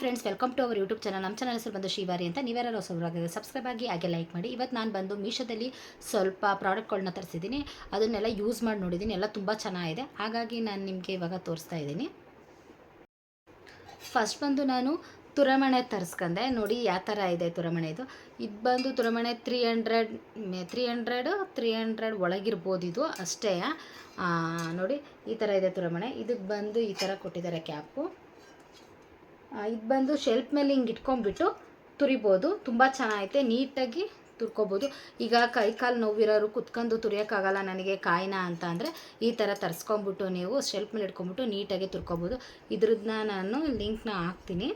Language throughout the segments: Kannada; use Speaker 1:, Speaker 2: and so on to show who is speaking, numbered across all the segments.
Speaker 1: Friends welcome to our YouTube channel ನಮ್ಮ ಚಾನಲ್ ಹೆಸರು ಬಂದು ಶಿವಾರಿ ಅಂತ. ನೀವ್ಯಾರು ಸ್ವಲ್ಪ ಸಬ್ಸ್ಕ್ರೈಬ್ ಆಗಿ ಹಾಗೆ ಲೈಕ್ ಮಾಡಿ. ಇವತ್ತು ನಾನು ಬಂದು ಮೀಶೋದಲ್ಲಿ ಸ್ವಲ್ಪ ಪ್ರಾಡಕ್ಟ್ಗಳನ್ನ ತರಿಸಿದ್ದೀನಿ. ಅದನ್ನೆಲ್ಲ ಯೂಸ್ ಮಾಡಿ ನೋಡಿದ್ದೀನಿ. ಎಲ್ಲ ತುಂಬ ಚೆನ್ನಾಗಿದೆ. ಹಾಗಾಗಿ ನಾನು ನಿಮಗೆ ಇವಾಗ ತೋರಿಸ್ತಾ ಇದ್ದೀನಿ. ಫಸ್ಟ್ ಬಂದು ನಾನು ತುರಮಣೆ ತರಿಸ್ಕೊಂಡೆ. ನೋಡಿ ಯಾವ ಥರ ಇದೆ ತುರಮಣೆ ಇದು. ಇದು ಬಂದು ತುರಮಣೆ three hundred three hundred three hundred ಒಳಗಿರ್ಬೋದು ಇದು. ಅಷ್ಟೇ ನೋಡಿ ಈ ಥರ ಇದೆ ತುರಮಣೆ. ಇದಕ್ಕೆ ಬಂದು ಈ ಥರ ಕೊಟ್ಟಿದ್ದಾರೆ ಕ್ಯಾಪು. ಇದು ಬಂದು ಶೆಲ್ಫ್ ಮೇಲೆ ಹಿಂಗೆ ಇಟ್ಕೊಂಡ್ಬಿಟ್ಟು ತುರಿಬೋದು. ತುಂಬ ಚೆನ್ನಾಗೈತೆ, ನೀಟಾಗಿ ತುರ್ಕೋಬೋದು. ಈಗ ಕೈ ಕಾಲು ನೋವಿರೋರು ಕುತ್ಕೊಂಡು ತುರಿಯೋಕ್ಕಾಗಲ್ಲ ನನಗೆ ಕಾಯಿನ ಅಂತ ಅಂದರೆ ಈ ಥರ ತರಿಸ್ಕೊಂಬಿಟ್ಟು ನೀವು ಶೆಲ್ಫ್ ಮೇಲೆ ಇಟ್ಕೊಂಬಿಟ್ಟು ನೀಟಾಗಿ ತುರ್ಕೋಬೋದು. ಇದ್ರದ್ದನ್ನ ನಾನು ಲಿಂಕ್ನ ಹಾಕ್ತೀನಿ.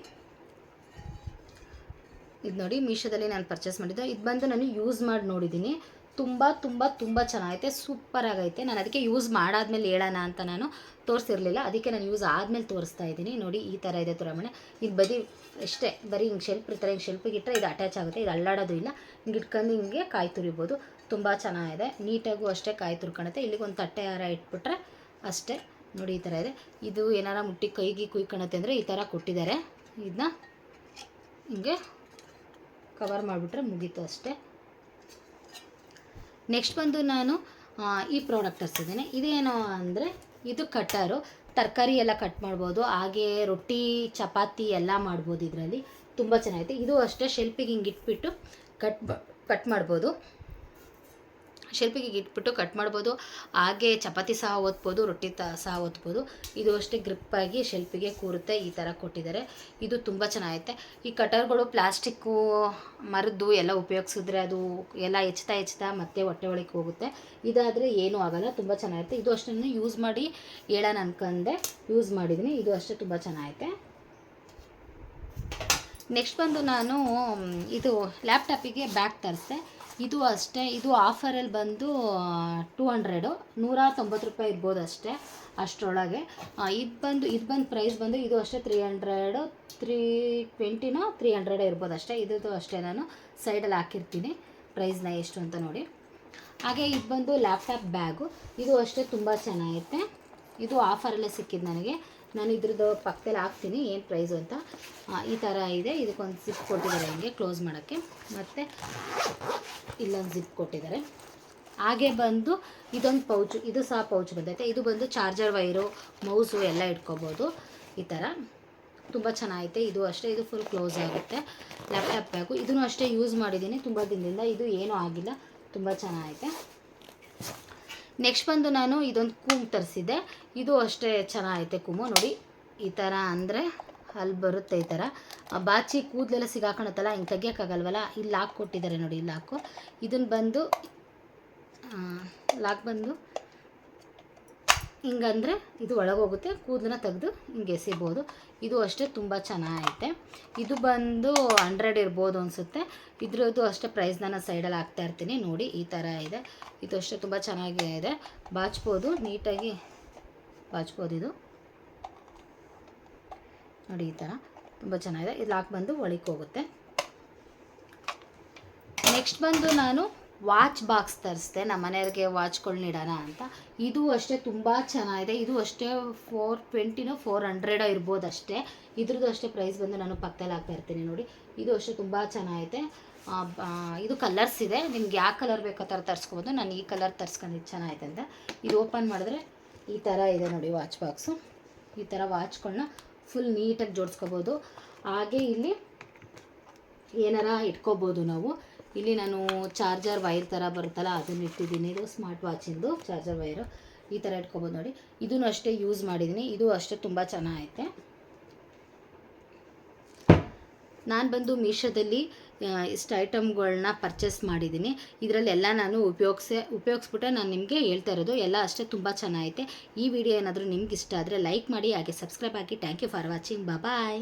Speaker 1: ಇದು ನೋಡಿ ಮೀಶೋದಲ್ಲಿ ನಾನು ಪರ್ಚೇಸ್ ಮಾಡಿದ್ದೆ. ಇದು ಬಂದು ನಾನು ಯೂಸ್ ಮಾಡಿ ನೋಡಿದ್ದೀನಿ. ತುಂಬ ತುಂಬ ತುಂಬ ಚೆನ್ನಾಗೈತೆ ಸೂಪರ್ ಆಗೈತೆ. ನಾನು ಅದಕ್ಕೆ ಯೂಸ್ ಮಾಡಾದ್ಮೇಲೆ ಹೇಳೋಣ ಅಂತ ನಾನು ತೋರಿಸಿರಲಿಲ್ಲ. ಅದಕ್ಕೆ ನಾನು ಯೂಸ್ ಆದಮೇಲೆ ತೋರಿಸ್ತಾ ಇದ್ದೀನಿ. ನೋಡಿ, ಈ ಥರ ಇದೆ ತುರಮಣೆ ಇದು ಬದಿ ಅಷ್ಟೇ ಬರೀ ಹಿಂಗೆ ಶೆಲ್ಫ್ ಇರ್ತಾರೆ ಹಿಂಗೆ ಶೆಲ್ಪಿಗೆ ಇಟ್ಟರೆ ಇದು ಅಟ್ಯಾಚ್ ಆಗುತ್ತೆ. ಇದು ಅಲ್ಲಾಡೋದು ಇಲ್ಲ. ಹಿಂಗೆ ಇಟ್ಕೊಂಡು ಹಿಂಗೆ ಕಾಯಿ ತುರಿಬೋದು. ತುಂಬ ಚೆನ್ನಾಗಿದೆ. ನೀಟಾಗೂ ಅಷ್ಟೇ ಕಾಯಿ ತುರ್ಕೊಳುತ್ತೆ ಇಲ್ಲಿಗೆ ಒಂದು ತಟ್ಟೆ ಹಾರ ಇಟ್ಬಿಟ್ರೆ ಅಷ್ಟೇ. ನೋಡಿ, ಈ ಥರ ಇದೆ. ಇದು ಏನಾರ ಮುಟ್ಟಿ ಕೈಗೆ ಕುಯ್ಕೊಳತ್ತೆ ಅಂದರೆ ಈ ಥರ ಕೊಟ್ಟಿದ್ದಾರೆ. ಇದನ್ನ ಹಿಂಗೆ ಕವರ್ ಮಾಡಿಬಿಟ್ರೆ ಮುಗೀತು ಅಷ್ಟೇ. ನೆಕ್ಸ್ಟ್ ಬಂದು ನಾನು ಈ ಪ್ರಾಡಕ್ಟ್ ತರಿಸಿದ್ದೀನಿ. ಇದೇನು ಅಂದರೆ, ಇದು ಕಟ್ಟರು. ತರಕಾರಿ ಎಲ್ಲ ಕಟ್ ಮಾಡ್ಬೋದು. ಹಾಗೆ ರೊಟ್ಟಿ, ಚಪಾತಿ ಎಲ್ಲ ಮಾಡ್ಬೋದು ಇದರಲ್ಲಿ. ತುಂಬ ಚೆನ್ನಾಗೈತೆ. ಇದು ಅಷ್ಟೇ ಶೆಲ್ಪಿಗೆ ಹಿಂಗೆ ಇಟ್ಬಿಟ್ಟು ಕಟ್ ಕಟ್ ಮಾಡ್ಬೋದು. ಶೆಲ್ಪಿಗೆ ಇಟ್ಬಿಟ್ಟು ಕಟ್ ಮಾಡ್ಬೋದು. ಹಾಗೆ ಚಪಾತಿ ಸಹ ಒತ್ಬೋದು ರೊಟ್ಟಿ ಸಹ ಒತ್ಬೋದು ಇದು ಅಷ್ಟೇ ಗ್ರಿಪ್ಪಾಗಿ ಶಿಲ್ಪಿಗೆ ಕೂರುತ್ತೆ, ಈ ಥರ ಕೊಟ್ಟಿದ್ದಾರೆ. ಇದು ತುಂಬ ಚೆನ್ನಾಗೈತೆ. ಈ ಕಟರ್ಗಳು ಪ್ಲಾಸ್ಟಿಕ್ಕು, ಮರದ್ದು ಎಲ್ಲ ಉಪಯೋಗಿಸಿದ್ರೆ ಅದು ಎಲ್ಲ ಹೆಚ್ಚುತ್ತಾ ಹೆಚ್ಚುತ್ತಾ ಮತ್ತೆ ಹೊಟ್ಟೆ ಒಳಗೆ ಹೋಗುತ್ತೆ. ಇದಾದರೆ ಏನೂ ಆಗಲ್ಲ, ತುಂಬ ಚೆನ್ನಾಗಿರುತ್ತೆ ಇದು ಅಷ್ಟನ್ನು ಯೂಸ್ ಮಾಡಿ ಹೇಳೋಣ ಅನ್ಕೊಂಡೆ. ಯೂಸ್ ಮಾಡಿದ್ದೀನಿ. ಇದು ಅಷ್ಟೇ ತುಂಬ ಚೆನ್ನಾಗೈತೆ. ನೆಕ್ಸ್ಟ್ ಬಂದು ನಾನು, ಇದು ಲ್ಯಾಪ್ಟಾಪಿಗೆ ಬ್ಯಾಗ್ ತರಿಸ್ದೆ. ಇದು ಅಷ್ಟೇ, ಇದು ಆಫರಲ್ಲಿ ಬಂದು ಟೂ ಹಂಡ್ರೆಡು ನೂರ ತೊಂಬತ್ತು ರೂಪಾಯಿ ಇರ್ಬೋದು ಅಷ್ಟೇ, ಅಷ್ಟರೊಳಗೆ. ಇದು ಬಂದು ಇದು ಬಂದು ಪ್ರೈಸ್ ಬಂದು ಇದು ಅಷ್ಟೇ ತ್ರೀ ಹಂಡ್ರೆಡು ತ್ರೀ ಟ್ವೆಂಟಿನೋ ತ್ರೀ ಹಂಡ್ರೆಡೇ ಇರ್ಬೋದು ಅಷ್ಟೇ. ಇದು ಅಷ್ಟೇ ನಾನು ಸೈಡಲ್ಲಿ ಹಾಕಿರ್ತೀನಿ ಪ್ರೈಸ್ನ ಎಷ್ಟು ಅಂತ ನೋಡಿ. ಹಾಗೆ ಇದು ಬಂದು ಲ್ಯಾಪ್ಟಾಪ್ ಬ್ಯಾಗು ಇದು ಅಷ್ಟೇ ತುಂಬ ಚೆನ್ನಾಗೈತೆ. ಇದು ಆಫರಲ್ಲೇ ಸಿಕ್ಕಿದ್ದು ನನಗೆ. ನಾನು ಇದ್ರದ್ದು ಪಕ್ಕದಲ್ಲಿ ಹಾಕ್ತೀನಿ, ಏನು ಪ್ರೈಸು ಅಂತ. ಈ ಥರ ಇದೆ. ಇದಕ್ಕೊಂದು ಜಿಪ್ ಕೊಟ್ಟಿದ್ದಾರೆ ಹಿಂಗೆ ಕ್ಲೋಸ್ ಮಾಡೋಕ್ಕೆ. ಮತ್ತು ಇಲ್ಲೊಂದು ಜಿಪ್ ಕೊಟ್ಟಿದ್ದಾರೆ. ಹಾಗೆ ಬಂದು ಇದೊಂದು ಪೌಚು ಇದು ಸಹ ಪೌಚ್ ಬಂದೈತೆ. ಇದು ಬಂದು ಚಾರ್ಜರ್ ವೈರು ಮೌಸು ಎಲ್ಲ ಇಟ್ಕೋಬೋದು. ಈ ಥರ ತುಂಬ ಚೆನ್ನಾಗೈತೆ. ಇದು ಅಷ್ಟೇ, ಇದು ಫುಲ್ ಕ್ಲೋಸ್ ಆಗುತ್ತೆ. ಲ್ಯಾಪ್ಟಾಪ್ ಬ್ಯಾಗು ಇದನ್ನು ಅಷ್ಟೇ ಯೂಸ್ ಮಾಡಿದ್ದೀನಿ. ತುಂಬ ದಿನದಿಂದ ಇದು ಏನೂ ಆಗಿಲ್ಲ. ತುಂಬ ಚೆನ್ನಾಗೈತೆ. ನೆಕ್ಸ್ಟ್ ಬಂದು ನಾನು ಇದೊಂದು ಕೂಮ್ ತರಿಸಿದ್ದೆ. ಇದು ಅಷ್ಟೇ ಚೆನ್ನಾಗೈತೆ ಕೂಮು ನೋಡಿ, ಈ ಥರ ಅಂದರೆ ಅಲ್ಲಿ ಬರುತ್ತೆ ಈ ಥರ. ಬಾಚಿ ಕೂದಲೆಲ್ಲ ಸಿಗಾಕೊಳತ್ತಲ್ಲ ಹಿಂಗೆ ತೆಗಿಯೋಕ್ಕಾಗಲ್ವಲ್ಲ? ಇಲ್ಲಿ ಲಾಕ್ ಕೊಟ್ಟಿದ್ದಾರೆ ನೋಡಿ ಲಾಕು. ಇದನ್ನು ಬಂದು ಲಾಕ್ ಬಂದು ಹಿಂಗಂದರೆ ಇದು ಒಳಗೋಗುತ್ತೆ, ಕೂದಲನ್ನ ತೆಗೆದು ಹಿಂಗೆ ಎಸಿಬೋದು ಇದು ಅಷ್ಟೇ ತುಂಬ ಚೆನ್ನಾಗೈತೆ. ಇದು ಬಂದು ಹಂಡ್ರೆಡ್ ಇರ್ಬೋದು ಅನಿಸುತ್ತೆ. ಇದ್ರದ್ದು ಅಷ್ಟೇ ಪ್ರೈಸ್ ನಾನು ಸೈಡಲ್ಲಿ ಹಾಕ್ತಾ ಇರ್ತೀನಿ. ನೋಡಿ, ಈ ಥರ ಇದೆ. ಇದು ಅಷ್ಟೇ ತುಂಬ ಚೆನ್ನಾಗಿ ಇದೆ. ಬಾಚ್ಬೋದು, ನೀಟಾಗಿ ಬಾಚ್ಬೋದು ಇದು. ನೋಡಿ, ಈ ಥರ ತುಂಬ ಚೆನ್ನಾಗಿದೆ. ಇದು ಬಂದು ಒಳಗೆ ಹೋಗುತ್ತೆ. ನೆಕ್ಸ್ಟ್ ಬಂದು ನಾನು ವಾಚ್ ಬಾಕ್ಸ್ ತರಿಸ್ದೆ, ನಮ್ಮ ಮನೆಯವ್ರಿಗೆ ವಾಚ್ಗಳ್ನಿಡೋಣ ಅಂತ. ಇದು ಅಷ್ಟೇ ತುಂಬ ಚೆನ್ನಾಗಿದೆ. ಇದು ಅಷ್ಟೇ ಫೋರ್ ಟ್ವೆಂಟಿನೋ ಫೋರ್ ಹಂಡ್ರೆಡೋ ಇರ್ಬೋದು ಅಷ್ಟೇ. ಇದ್ರದ್ದು ಅಷ್ಟೇ ಪ್ರೈಸ್ ಬಂದು ನಾನು ಪಕ್ಕದಲ್ಲಿ ಹಾಕ್ತಾ ಇರ್ತೀನಿ ನೋಡಿ. ಇದು ಅಷ್ಟೇ ತುಂಬ ಚೆನ್ನಾಗಿದೆ ಇದು ಕಲರ್ಸ್ ಇದೆ. ನಿಮ್ಗೆ ಯಾವ ಕಲರ್ ಬೇಕೋ ಥರ ತರಿಸ್ಕೊಬೋದು. ನಾನು ಈ ಕಲರ್ ತರಿಸ್ಕೊಂಡಿದ್ದು ಚೆನ್ನಾಗಿದೆ ಅಂತ. ಇದು ಓಪನ್ ಮಾಡಿದ್ರೆ ಈ ಥರ ಇದೆ ನೋಡಿ ವಾಚ್ ಬಾಕ್ಸು. ಈ ಥರ ವಾಚ್ಗಳನ್ನ ಫುಲ್ ನೀಟಾಗಿ ಜೋಡಿಸ್ಕೋಬೋದು. ಹಾಗೆ ಇಲ್ಲಿ ಏನಾರ ಇಟ್ಕೋಬೋದು ನಾವು. ಇಲ್ಲಿ ನಾನು ಚಾರ್ಜರ್ ವೈರ್ ಥರ ಬರುತ್ತಲ್ಲ, ಅದನ್ನ ಇಟ್ಟಿದ್ದೀನಿ. ಇದು ಸ್ಮಾರ್ಟ್ ವಾಚಿಂದು ಚಾರ್ಜರ್ ವೈರು. ಈ ಥರ ಇಟ್ಕೊಬೋದು ನೋಡಿ. ಇದನ್ನು ಅಷ್ಟೇ ಯೂಸ್ ಮಾಡಿದ್ದೀನಿ. ಇದು ಅಷ್ಟೇ ತುಂಬ ಚೆನ್ನಾಗೈತೆ. ನಾನು ಬಂದು ಮೀಶೋದಲ್ಲಿ ಇಷ್ಟು ಐಟಮ್ಗಳನ್ನ ಪರ್ಚೇಸ್ ಮಾಡಿದ್ದೀನಿ. ಇದರಲ್ಲೆಲ್ಲ ನಾನು ಉಪಯೋಗಿಸೆ, ಉಪಯೋಗಿಸ್ಬಿಟ್ಟೆ ನಾನು ನಿಮಗೆ ಹೇಳ್ತಾ ಇರೋದು. ಎಲ್ಲ ಅಷ್ಟೇ ತುಂಬ ಚೆನ್ನಾಗೈತೆ. ಈ ವಿಡಿಯೋ ಏನಾದರೂ ನಿಮ್ಗೆ ಇಷ್ಟ ಆದರೆ ಲೈಕ್ ಮಾಡಿ, ಹಾಗೆ ಸಬ್ಸ್ಕ್ರೈಬ್ ಆಗಿ. Thank you for watching bye